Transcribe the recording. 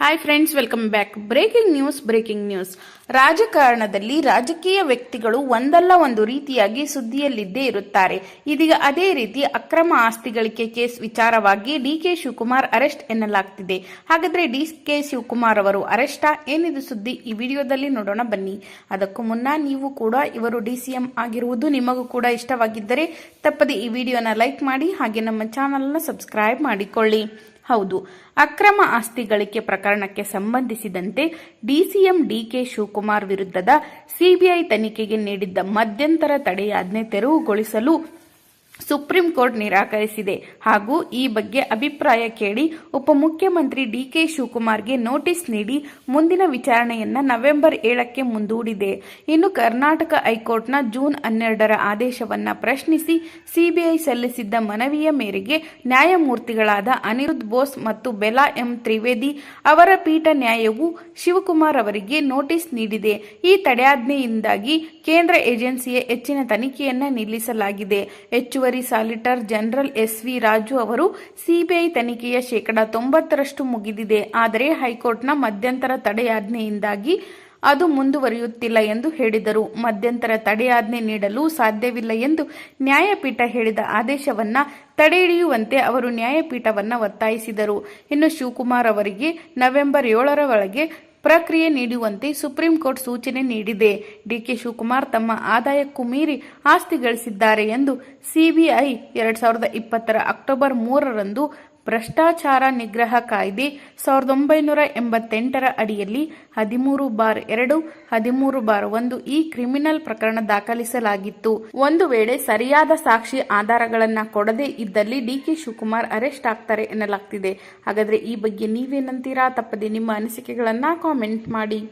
Hi friends welcome back breaking news breaking news ರಾಜಕಾರಣದಲ್ಲಿ ರಾಜಕೀಯ ವ್ಯಕ್ತಿಗಳು ಒಂದಲ್ಲ ಒಂದು ರೀತಿಯಾಗಿ ಸುದ್ದಿಯಲ್ಲಿದ್ದೇ ಇರುತ್ತಾರೆ. ಇದೀಗ ಅದೇ ರೀತಿ ಅಕ್ರಮ ಆಸ್ತಿ ಗಳಿಕೆ ಕೇಸ್ ವಿಚಾರವಾಗಿ ಡಿ ಕೆ ಶಿವಕುಮಾರ್ ಅರೆಸ್ಟ್ ಎನ್ನಲಾಗ್ತಿದೆ. ಹಾಗಾದ್ರೆ ಡಿ ಕೆ ಶಿವಕುಮಾರ್ ಅವರು ಅರೆಸ್ಟಾ ಏನಿದು ಸುದ್ದಿ? ಈ ವಿಡಿಯೋದಲ್ಲಿ ನೋಡೋಣ ಬನ್ನಿ. ಅದಕ್ಕೂ ಮುನ್ನ ನೀವು ಕೂಡ ಇವರು ಡಿಸಿಎಂ ಆಗಿರುವುದು ನಿಮಗೂ ಕೂಡ ಇಷ್ಟವಾಗಿದ್ದರೆ ತಪ್ಪದೆ ಈ ವಿಡಿಯೋನ ಲೈಕ್ ಮಾಡಿ ಹಾಗೆ ನಮ್ಮ ಚಾನಲ್ನ ಸಬ್ಸ್ಕ್ರೈಬ್ ಮಾಡಿಕೊಳ್ಳಿ. ಹೌದು. ಅಕ್ರಮ ಆಸ್ತಿ ಗಳಿಕೆ ಪ್ರಕರಣಕ್ಕೆ ಸಂಬಂಧಿಸಿದಂತೆ ಡಿಸಿಎಂ ಡಿಕೆ ಶಿವಕುಮಾರ್ ವಿರುದ್ಧದ ಸಿಬಿಐ ತನಿಖೆಗೆ ನೀಡಿದ್ದ ಮಧ್ಯಂತರ ತಡೆಯಾಜ್ಞೆ ತೆರವುಗೊಳಿಸಲು ಸುಪ್ರೀಂ ಕೋರ್ಟ್ ನಿರಾಕರಿಸಿದೆ. ಹಾಗೂ ಈ ಬಗ್ಗೆ ಅಭಿಪ್ರಾಯ ಕೇಳಿ ಉಪಮುಖ್ಯಮಂತ್ರಿ ಡಿಕೆ ಶಿವಕುಮಾರ್ಗೆ ನೋಟಿಸ್ ನೀಡಿ ಮುಂದಿನ ವಿಚಾರಣೆಯನ್ನ ನವೆಂಬರ್ ಏಳಕ್ಕೆ ಮುಂದೂಡಿದೆ. ಇನ್ನು ಕರ್ನಾಟಕ ಹೈಕೋರ್ಟ್ನ ಜೂನ್ ಹನ್ನೆರಡರ ಆದೇಶವನ್ನ ಪ್ರಶ್ನಿಸಿ ಸಿಬಿಐ ಸಲ್ಲಿಸಿದ್ದ ಮನವಿಯ ಮೇರೆಗೆ ನ್ಯಾಯಮೂರ್ತಿಗಳಾದ ಅನಿರುದ್ಧ್ ಬೋಸ್ ಮತ್ತು ಬೆಲಾ ಎಂ ತ್ರಿವೇದಿ ಅವರ ಪೀಠ ನ್ಯಾಯವು ಶಿವಕುಮಾರ್ ಅವರಿಗೆ ನೋಟಿಸ್ ನೀಡಿದೆ. ಈ ತಡೆಯಾಜ್ಞೆಯಿಂದಾಗಿ ಕೇಂದ್ರ ಏಜೆನ್ಸಿಯ ಹೆಚ್ಚಿನ ತನಿಖೆಯನ್ನ ನಿಲ್ಲಿಸಲಾಗಿದೆ. ಹೆಚ್ಚುವರಿ solicitor general S V Raju ಅವರು ಸಿಬಿಐ ತನಿಖೆಯ ಶೇಕಡಾ ತೊಂಬತ್ತರಷ್ಟು ಮುಗಿದಿದೆ. ಆದರೆ ಹೈಕೋರ್ಟ್ನ ಮಧ್ಯಂತರ ತಡೆಯಾಜ್ಞೆಯಿಂದಾಗಿ ಅದು ಮುಂದುವರಿಯುತ್ತಿಲ್ಲ ಎಂದು ಹೇಳಿದರು. ಮಧ್ಯಂತರ ತಡೆಯಾಜ್ಞೆ ನೀಡಲು ಸಾಧ್ಯವಿಲ್ಲ ಎಂದು ನ್ಯಾಯಪೀಠ ಹೇಳಿದ ಆದೇಶವನ್ನ ತಡೆಹಿಡಿಯುವಂತೆ ಅವರು ನ್ಯಾಯಪೀಠವನ್ನ ಒತ್ತಾಯಿಸಿದರು. ಇನ್ನು ಶಿವಕುಮಾರ್ ಅವರಿಗೆ ನವೆಂಬರ್ ಏಳರ ಒಳಗೆ ಪ್ರಕ್ರಿಯೆ ನೀಡುವಂತೆ ಸುಪ್ರೀಂ ಕೋರ್ಟ್ ಸೂಚನೆ ನೀಡಿದೆ. ಡಿಕೆ ಶಿವಕುಮಾರ್ ತಮ್ಮ ಆದಾಯಕ್ಕೂ ಮೀರಿ ಆಸ್ತಿ ಗಳಿಸಿದ್ದಾರೆ ಎಂದು ಸಿಬಿಐ ಎರಡ್ ಸಾವಿರದ ಇಪ್ಪತ್ತರ ಅಕ್ಟೋಬರ್ ಮೂರರಂದು ಭ್ರಷ್ಟಾಚಾರ ನಿಗ್ರಹ ಕಾಯ್ದೆ ಸಾವಿರದ ಒಂಬೈನೂರ ಎಂಬತ್ತೆಂಟರ ಅಡಿಯಲ್ಲಿ ಹದಿಮೂರು ಬಾರ್ ಎರಡು, ಹದಿಮೂರು ಬಾರ್ ಒಂದು ಈ ಕ್ರಿಮಿನಲ್ ಪ್ರಕರಣ ದಾಖಲಿಸಲಾಗಿತ್ತು. ಒಂದು ವೇಳೆ ಸರಿಯಾದ ಸಾಕ್ಷಿ ಆಧಾರಗಳನ್ನ ಕೊಡದೇ ಇದ್ದಲ್ಲಿ ಡಿಕೆ ಶಿವಕುಮಾರ್ ಅರೆಸ್ಟ್ ಆಗ್ತಾರೆ ಎನ್ನಲಾಗ್ತಿದೆ. ಹಾಗಾದ್ರೆ ಈ ಬಗ್ಗೆ ನೀವೇನಂತೀರಾ? ತಪ್ಪದೆ ನಿಮ್ಮ ಅನಿಸಿಕೆಗಳನ್ನ ಕಾಮೆಂಟ್ ಮಾಡಿ.